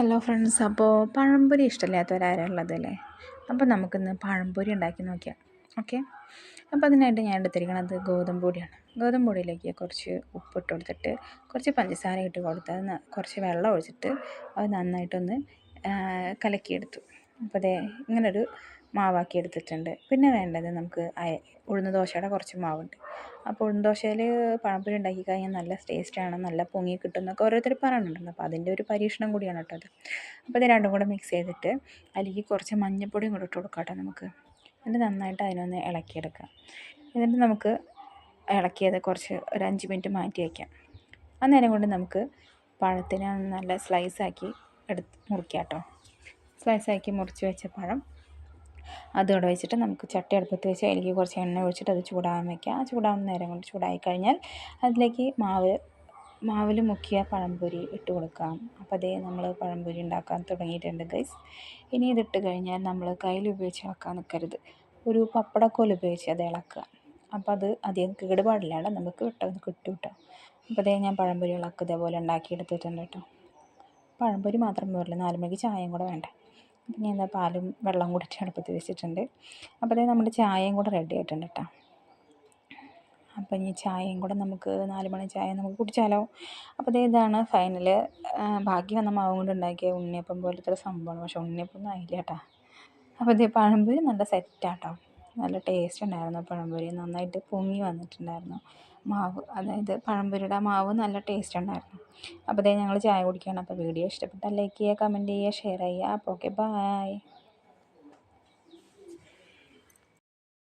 Hello friends അപ്പോൾ പഴംപൊരി ഇഷ്ടമില്ലാത്തവരാരുള്ളത് അല്ലേ അപ്പോൾ നമുക്കിന്ന് പഴംപൊരി ഉണ്ടാക്കി നോക്കിയാൽ ഓക്കെ അപ്പോൾ അതിനായിട്ട് ഞാൻ എടുത്തിരിക്കുന്നത് ഗോതമ്പ് പൊടിയാണ്. ഗോതമ്പ് പൊടിയിലേക്ക് കുറച്ച് ഉപ്പിട്ട് കൊടുത്തിട്ട് കുറച്ച് പഞ്ചസാര ഇട്ട് കൊടുത്ത് കുറച്ച് വെള്ളം ഒഴിച്ചിട്ട് അത് നന്നായിട്ടൊന്ന് കലക്കിയെടുത്തു. അപ്പോൾ ദേ ഇങ്ങനൊരു മാവാക്കി എടുത്തിട്ടുണ്ട്. പിന്നെ വേണ്ടത് നമുക്ക് അയ ഉഴുന്ന് ദോശയുടെ കുറച്ച് മാവുണ്ട്. അപ്പോൾ ഉഴുന്ന് ദോശയിൽ പഴംപൊരി ഉണ്ടാക്കി കഴിഞ്ഞാൽ നല്ല ടേസ്റ്റാണ് നല്ല പൊങ്ങി കിട്ടും എന്നൊക്കെ ഓരോരുത്തർ പറയുന്നുണ്ട് അപ്പോൾ അതിന്റെ ഒരു പരീക്ഷണം കൂടിയാണ് കേട്ടോ അത്. അപ്പോൾ ഇത് രണ്ടും കൂടെ മിക്സ് ചെയ്തിട്ട് അതിലേക്ക് കുറച്ച് മഞ്ഞൾപ്പൊടിയും കൂടെ ഇട്ട് കൊടുക്കാം കേട്ടോ നമുക്ക്. എന്നിട്ട് നന്നായിട്ട് അതിനൊന്ന് ഇളക്കിയെടുക്കാം. എന്നിട്ട് നമുക്ക് ഇളക്കിയത് കുറച്ച് ഒരു അഞ്ച് മിനിറ്റ് മാറ്റി വയ്ക്കാം അന്നേരം കൊണ്ട് നമുക്ക് പഴത്തിനെ നല്ല സ്ലൈസാക്കി എടുത്ത് മുറിക്കാം കേട്ടോ. സ്ലൈസാക്കി മുറിച്ച് വെച്ച പഴം. അതോടെ വെച്ചിട്ട് നമുക്ക് ചട്ടി അടുപ്പത്ത് വെച്ച് അതിലേക്ക് കുറച്ച് എണ്ണ ഒഴിച്ചിട്ട് അത് ചൂടാകാൻ വയ്ക്കുക ആ ചൂടാകുന്ന നേരം കൊണ്ട് ചൂടായി കഴിഞ്ഞാൽ അതിലേക്ക് മാവ് മാവിൽ മുക്കിയ പഴംപൊരി ഇട്ട് കൊടുക്കാം. അപ്പോൾ അതേ നമ്മൾ പഴംപൊരി ഉണ്ടാക്കാൻ തുടങ്ങിയിട്ടുണ്ട് ഗൈസ്. ഇനി ഇതിട്ട് കഴിഞ്ഞാൽ നമ്മൾ കയ്യിൽ ഉപയോഗിച്ച് ഇളക്കാൻ നിൽക്കരുത് ഒരു പപ്പടക്കോൽ ഉപയോഗിച്ച് അത് ഇളക്കുക. അപ്പോൾ അത് അധികം കേടുപാടില്ലാണ്ട് നമുക്ക് കിട്ടും കിട്ടും കേട്ടോ അപ്പോൾ അതേ ഞാൻ പഴംപൊരി ഇളക്കുക ഇതേപോലെ ഉണ്ടാക്കി എടുത്തിട്ടുണ്ട് കേട്ടോ പഴംപൊരി മാത്രം പോരില്ല നാല് മണിക്ക് ചായയും കൂടെ വേണ്ടേ. അപ്പം ഞാൻ പാലും വെള്ളം കൂടി അടുപ്പത്ത് വെച്ചിട്ടുണ്ട്. അപ്പോൾ അതായത് നമ്മുടെ ചായയും കൂടെ റെഡി ആയിട്ടുണ്ട് കേട്ടോ അപ്പം ഇനി ചായയും കൂടെ നമുക്ക് നാല് മണി ചായ നമുക്ക് കുടിച്ചാലോ? അപ്പോൾ അതേ ഇതാണ് ഫൈനൽ ബാക്കി വന്ന മാവും കൊണ്ട് ഉണ്ടാക്കിയ ഉണ്ണിയപ്പം പോലത്തെ സംഭവമാണ്. പക്ഷേ ഉണ്ണിയപ്പം ഒന്നും ആയില്ല കേട്ടോ അപ്പോൾ ഇതേ പഴംപൊരി നല്ല സെറ്റാട്ടോ നല്ല ടേസ്റ്റ് ഉണ്ടായിരുന്നു പഴംപൊരി. നന്നായിട്ട് പൊങ്ങി വന്നിട്ടുണ്ടായിരുന്നു. മാവ് അതായത് പഴംപൊരിയുടെ മാവ് നല്ല ടേസ്റ്റ് ഉണ്ടായിരുന്നു. അപ്പോൾ ഇതേ ഞങ്ങൾ ചായ കുടിക്കുകയാണ്. അപ്പോൾ വീഡിയോ ഇഷ്ടപ്പെട്ടാൽ ലൈക്ക് ചെയ്യുക കമന്റ് ചെയ്യുക ഷെയർ ചെയ്യുക. അപ്പോൾ ഓക്കെ ബായ്